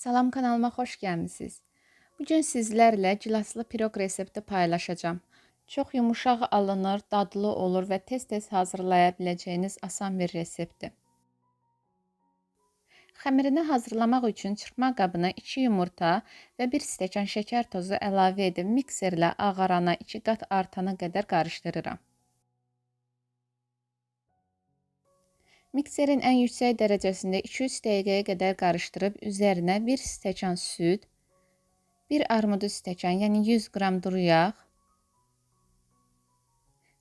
Salam kanalıma xoş gəlmisiniz. Bu gün sizlərlə gilaslı piroq resepti paylaşacağam. Çox yumuşaq alınır, dadlı olur və tez-tez hazırlaya biləcəyiniz asan bir reseptdir. Xəmirini hazırlamaq üçün çırpma qabına 2 yumurta və 1 stəkan şəkər tozu əlavə edib mikserlə ağarana 2 qat artana qədər qarışdırıram. Mikserin ən yüksək dərəcəsində 2-3 dəqiqəyə qədər qarışdırıb üzərinə 1 stəkan süd, 1 armudu stəkan, yəni 100 qram duru yağ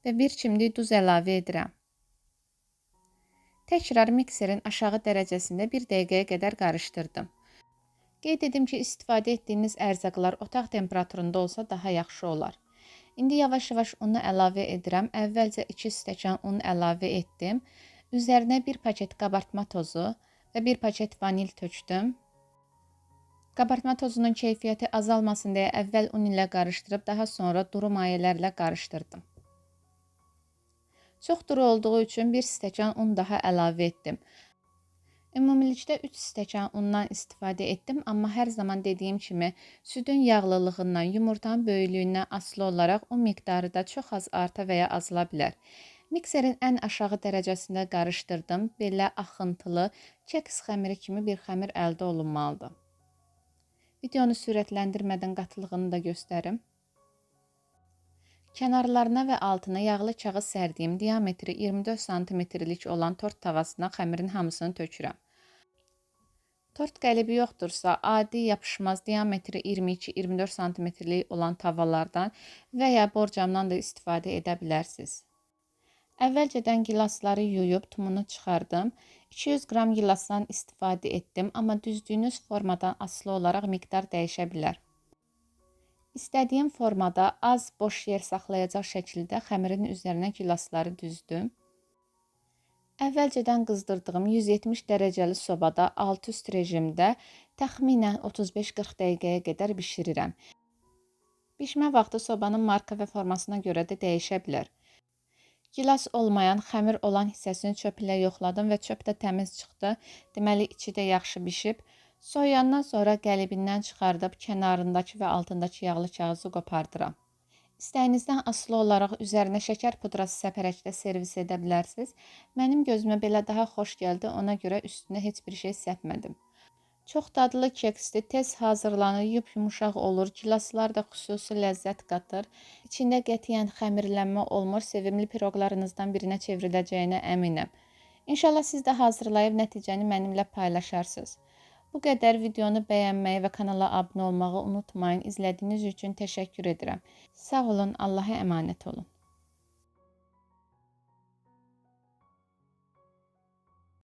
və 1 çimdik duz əlavə edirəm. Təkrar mikserin aşağı dərəcəsində 1 dəqiqəyə qədər qarışdırdım. Qeyd edim ki, istifadə etdiyiniz ərzaqlar otaq temperaturunda olsa daha yaxşı olar. İndi yavaş-yavaş unu əlavə edirəm. Əvvəlcə 2 stəkan un əlavə etdim. Üzərinə 1 paket qabartma tozu və 1 paket vanil tökdüm. Qabartma tozunun keyfiyyəti azalmasın deyə əvvəl un ilə qarışdırıb daha sonra duru mayələrlə qarışdırdım. Çox duru olduğu üçün 1 stəkan un daha əlavə etdim. Ümumilikdə 3 stəkan undan istifadə etdim, amma hər zaman dediyim kimi südün yağlılığından, yumurtanın böyüklüyündən asılı olaraq un miqdarı da çox az arta və ya azala bilər. Mikserin ən aşağı dərəcəsində qarışdırdım. Belə axıntılı, keks xəmiri kimi bir xəmir əldə olunmalıdır. Videonu sürətləndirmədən qatılığını da göstərim. Kənarlarına və altına yağlı kağız sərdiyim diametri 24 sm-lik olan tort tavasına xəmirin hamısını tökürəm. Tort qəlibi yoxdursa, adi yapışmaz diametri 22-24 sm-lik olan tavalardan və ya borcamdan da istifadə edə bilərsiniz. Əvvəlcədən gilasları yuyub tumunu çıxardım. 200 qram gilasdan istifadə etdim, amma düzdüyünüz formadan asılı olaraq miqdar dəyişə bilər. İstədiyim formada az boş yer saxlayacaq şəkildə xəmirin üzərinə gilasları düzdüm. Əvvəlcədən qızdırdığım 170 dərəcəli sobada alt üst rejimdə təxminən 35-40 dəqiqəyə qədər bişirirəm. Bişmə vaxtı sobanın marka və formasına görə də dəyişə bilər. Gilas olmayan, xəmir olan hissəsini çöp ilə yoxladım və çöp də təmiz çıxdı. Deməli içi də yaxşı bişib. Soyandan sonra qəlibindən çıxardıb kənarındakı və altındakı yağlı kağızı qopardıram. İstəyinizdən asılı olaraq üzərinə şəkər pudrası səpərəkdə servis edə bilərsiniz. Mənim gözümə belə daha xoş gəldi, ona görə üstünə heç bir şey səpmədim. Çox dadlı keksdir, tez hazırlanır, yub yumuşaq olur, gilaslar da xüsusi ləzzət qatır. İçində qətiyyən xəmirlənmə olmur, sevimli piroqlarınızdan birinə çevriləcəyinə əminəm. İnşallah siz də hazırlayıb nəticəni mənimlə paylaşarsınız. Bu qədər videonu bəyənməyi və kanala abunə olmağı unutmayın. İzlədiyiniz üçün təşəkkür edirəm. Sağ olun, Allaha əmanət olun.